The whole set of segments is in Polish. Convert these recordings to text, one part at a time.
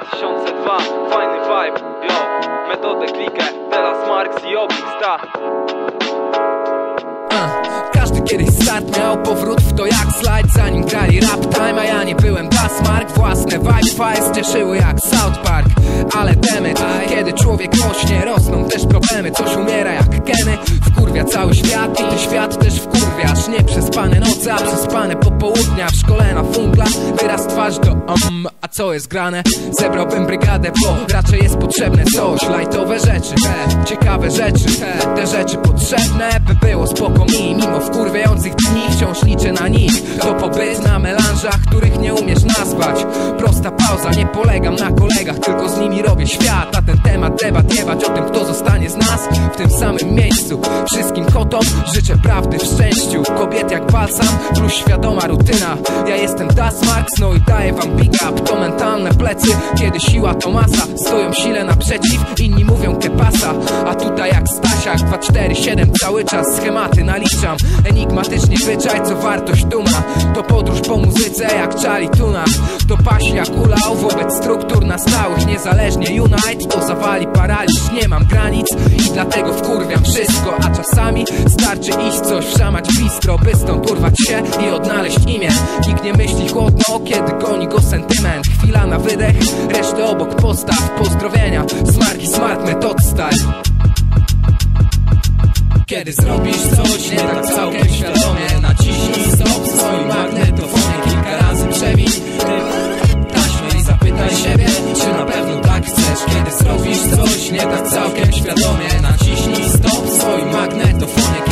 2002 Fajny vibe, yo Metodę klikę, teraz Marks i Obista Każdy kiedyś start miał powrót w to jak slajd Zanim grali rap time, a ja nie byłem Dasmark Własne files cieszyły jak South Park. Ale demet, kiedy człowiek rośnie Rosną też problemy, coś umiera jak geny Wkurwia cały świat i ten świat też wkurwiasz Nieprzespane noce, a przespane popołudnia W szkole na fungla, wyraz twarz do um A co jest grane? Zebrałbym brygadę, bo raczej jest potrzebne coś. Lajtowe rzeczy, he, ciekawe rzeczy he, Te rzeczy potrzebne, by było spoko mi. Mimo wkurwiających dni wciąż liczę na nich. To pobyt na melanżach, których nie umiesz nazwać. Prosta pauza, nie polegam na kolegach Tylko z nimi robię świat. Na ten temat debat jebać o tym, kto zostanie z nas W tym samym miejscu Wszystkim kotom. Życzę prawdy w szczęściu Kobiet jak balsam, plus świadoma rutyna. Ja jestem Dasmarks, no i daję wam big up plecy, kiedy siła to masa Stoją sile naprzeciw, inni mówią kepasa. A tutaj jak Stasiak 247 cały czas schematy naliczam Enigmatycznie wyczaj co wartość duma. To podróż po muzyce jak Charlie Tuna. To pasi jak ulał wobec struktur na stałych. Niezależnie Unite to zawali paraliż. Nie mam granic i dlatego wkurwiam wszystko. A czasami starczy iść coś wszamać bistro By stąd urwać się i odnaleźć imię. Nikt nie myśli chłodno kiedy goni go sentyment. Chwila na wydech, resztę obok postaw Pozdrowienia, smarki smart method style kiedy zrobisz coś nie tak całkiem świadomie Naciśnij stop w swoim magnetofonie Kilka razy przewij taśmę i zapytaj siebie Czy na pewno tak chcesz. Kiedy zrobisz coś nie tak całkiem świadomie Naciśnij stop w swoim magnetofonie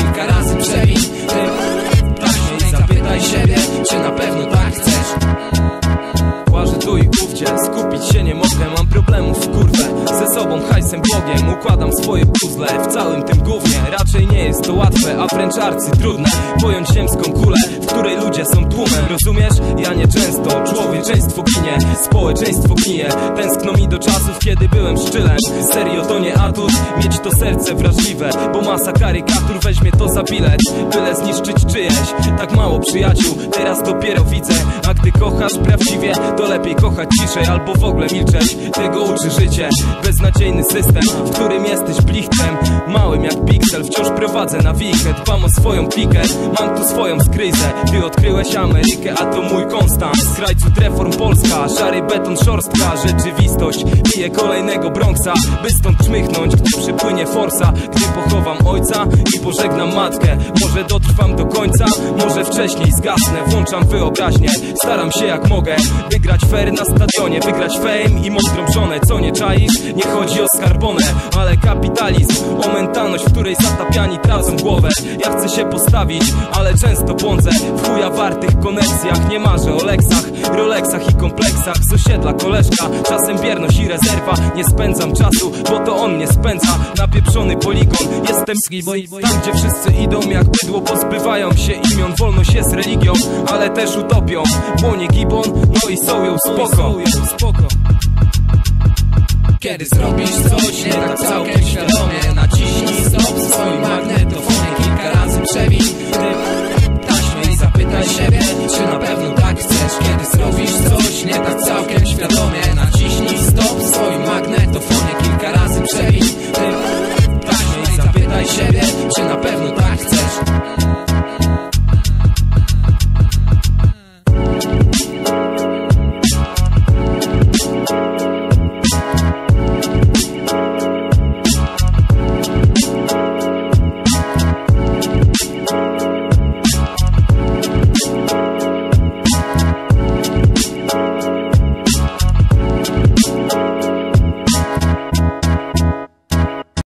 sobą hajsem Bogiem. Układam swoje puzzle w całym tym gównie Raczej nie jest to łatwe, a wręcz trudne Pojąć ziemską kulę, w której ludzie są tłumem. Rozumiesz? Ja nie często, człowieczeństwo ginie Społeczeństwo gnije, tęskno mi do czasów, kiedy byłem szczylem. Serio to nie atut, mieć to serce wrażliwe Bo masa karykatur weźmie to za bilet Byle zniszczyć czyjeś, tak mało przyjaciół Teraz dopiero widzę, a gdy kochasz prawdziwie To lepiej kochać ciszej albo w ogóle milczeć. Tego uczy życie, beznadziejny system W którym jesteś blichtem, małym jak piksel Wciąż prowadzę na wikę, dbam o swoją pikę Mam tu swoją skryzę, ty odkryłeś Amerykę A to mój konstans, z krajcu reform Polska Szary beton, szorstka, rzeczywistość Piję kolejnego Bronxa, by stąd czmychnąć Gdy przypłynie forsa, gdy pochowam ojca I pożegnam matkę, może dotrwam do końca Może wcześniej zgasnę, włączam wyobraźnię Staram się jak mogę, wygrać fair na stadionie Wygrać fame i mądrą żonę, co nie czaisz? Nie chodzi o skarbonę, ale kapitalizm. O mentalność, w której zatapiani tracą głowę. Ja chcę się postawić, ale często błądzę. W chuja wartych koneksjach, nie marzę o leksach Rolexach i kompleksach. Z osiedla koleżka Czasem bierność i rezerwa, nie spędzam czasu Bo to on mnie spędza, napieprzony poligon Jestem tam gdzie wszyscy idą jak bydło Pozbywają się imion, wolność jest religią Ale też utopią, błonie gibon No i są ją spoko. Kiedy zrobisz coś nie tak całkiem świadomie. Naciśnij stop swoim magnetofonie